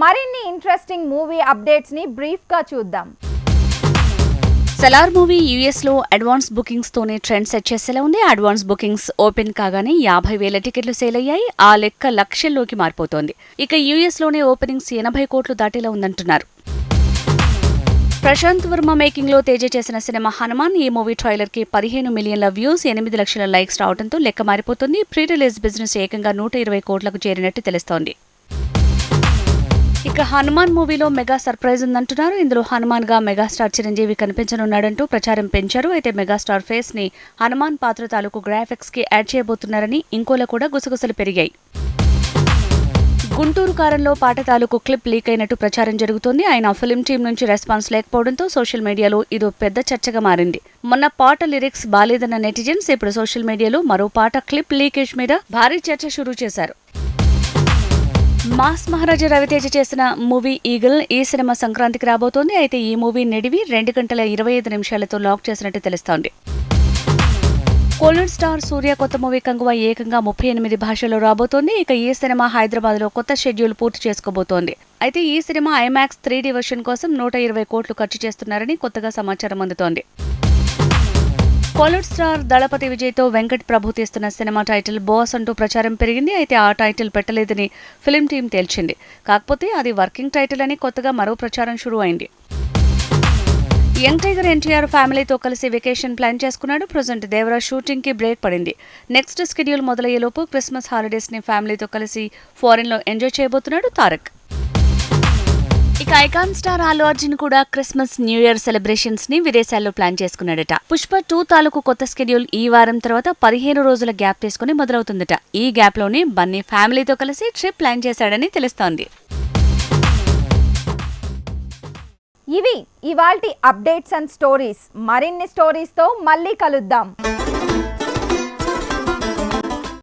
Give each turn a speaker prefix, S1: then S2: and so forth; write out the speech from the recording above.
S1: మరిన్ని interesting movie అప్డేట్స్ని బ్రీఫ్గా చూద్దాం.
S2: సెలార్ మూవీ యూఎస్లో అడ్వాన్స్ బుకింగ్స్ తోనే ట్రెండ్ సెట్ చేసేలా ఉంది. అడ్వాన్స్ బుకింగ్స్ ఓపెన్ కాగానే యాభై వేల టికెట్లు సేల్ అయ్యాయి. ఆ లెక్క లక్షల్లోకి మారిపోతోంది. ఇక యూఎస్లోనే ఓపెనింగ్స్ ఎనభై కోట్లు దాటేలా ఉందంటున్నారు. ప్రశాంత్ వర్మ మేకింగ్లో తేజ చేసిన సినిమా హనుమాన్. ఈ మూవీ ట్రైలర్కి పదిహేను మిలియన్ల వ్యూస్ ఎనిమిది లక్షల లైక్స్ రావడంతో లెక్క మారిపోతుంది. ప్రీ రిలీజ్ బిజినెస్ ఏకంగా నూట ఇరవై కోట్లకు చేరినట్టు తెలుస్తోంది. ఇక హనుమాన్ మూవీలో మెగా సర్ప్రైజ్ ఉందంటున్నారు. ఇందులో హనుమాన్గా మెగాస్టార్ చిరంజీవి కనిపించనున్నాడంటూ ప్రచారం పెంచారు. అయితే మెగాస్టార్ ఫేస్ని హనుమాన్ పాత్ర తాలూకు గ్రాఫిక్స్కి యాడ్ చేయబోతున్నారని ఇంకోలా కూడా గుసగుసలు పెరిగాయి. గుంటూరు కారంలో పాట తాలూకు క్లిప్ లీక్ అయినట్టు ప్రచారం జరుగుతోంది. ఆయన ఫిల్మ్ టీం నుంచి రెస్పాన్స్ లేకపోవడంతో సోషల్ మీడియాలో ఇదో పెద్ద చర్చగా మారింది. మొన్న పాట లిరిక్స్ బాలేదన్న నెటిజన్స్ ఇప్పుడు సోషల్ మీడియాలో మరో పాట క్లిప్ లీకేజ్ మీద భారీ చర్చ షురూ చేశారు. మాస్ మహారాజా రవితేజ చేసిన మూవీ ఈగల్ ఈ సినిమా సంక్రాంతికి రాబోతోంది. అయితే ఈ మూవీ నిడివి రెండు గంటల ఇరవై ఐదు నిమిషాలతో లాక్ చేసినట్టు తెలుస్తోంది. కోలన్ స్టార్ సూర్య కొత్త మూవీ కంగువ ఏకంగా ముప్పై ఎనిమిది భాషల్లో రాబోతోంది. ఇక ఈ సినిమా హైదరాబాద్లో కొత్త షెడ్యూల్ పూర్తి చేసుకోబోతోంది. అయితే ఈ cinema IMAX three D version కోసం నూట ఇరవై కోట్లు ఖర్చు చేస్తున్నారని కొత్తగా సమాచారం అందుతోంది. కోలీవుడ్ స్టార్ దళపతి విజయ్తో వెంకట్ ప్రభు తీస్తున్న సినిమా టైటిల్ బాస్ అంటూ ప్రచారం పెరిగింది. అయితే ఆ టైటిల్ పెట్టలేదని ఫిల్మ్ టీం తేల్చింది. కాకపోతే అది వర్కింగ్ టైటిల్ అని కొత్తగా మరో ప్రచారం షురూ అయింది. యంగ్ టైగర్ ఎన్టీఆర్ ఫ్యామిలీతో కలిసి వెకేషన్ ప్లాన్ చేసుకున్నాడు. ప్రజెంట్ దేవరా షూటింగ్కి బ్రేక్ పడింది. నెక్స్ట్ స్కెడ్యూల్ మొదలయ్యేలోపు క్రిస్మస్ హాలిడేస్ని ఫ్యామిలీతో కలిసి ఫారెన్లో ఎంజాయ్ చేయబోతున్నాడు తారక్. ఇక ఐకాన్ స్టార్ అల్లు అర్జున్ కూడా క్రిస్మస్ న్యూ ఇయర్ సెలబ్రేషన్స్ని విదేశాల్లో ప్లాన్ చేసుకున్నాడట. పుష్ప టూ తాలూకు కొత్త స్కెడ్యూల్ ఈ వారం తర్వాత పదిహేను రోజుల గ్యాప్ తీసుకుని మొదలవుతుందట. ఈ గ్యాప్లోనే బన్నీ ఫ్యామిలీతో కలిసి ట్రిప్ ప్లాన్ చేశాడని తెలుస్తోంది.
S1: ఇవి ఇవాల్టి అప్డేట్స్ అండ్ స్టోరీస్. మరిన్ని స్టోరీస్తో మళ్ళీ కలుద్దాం.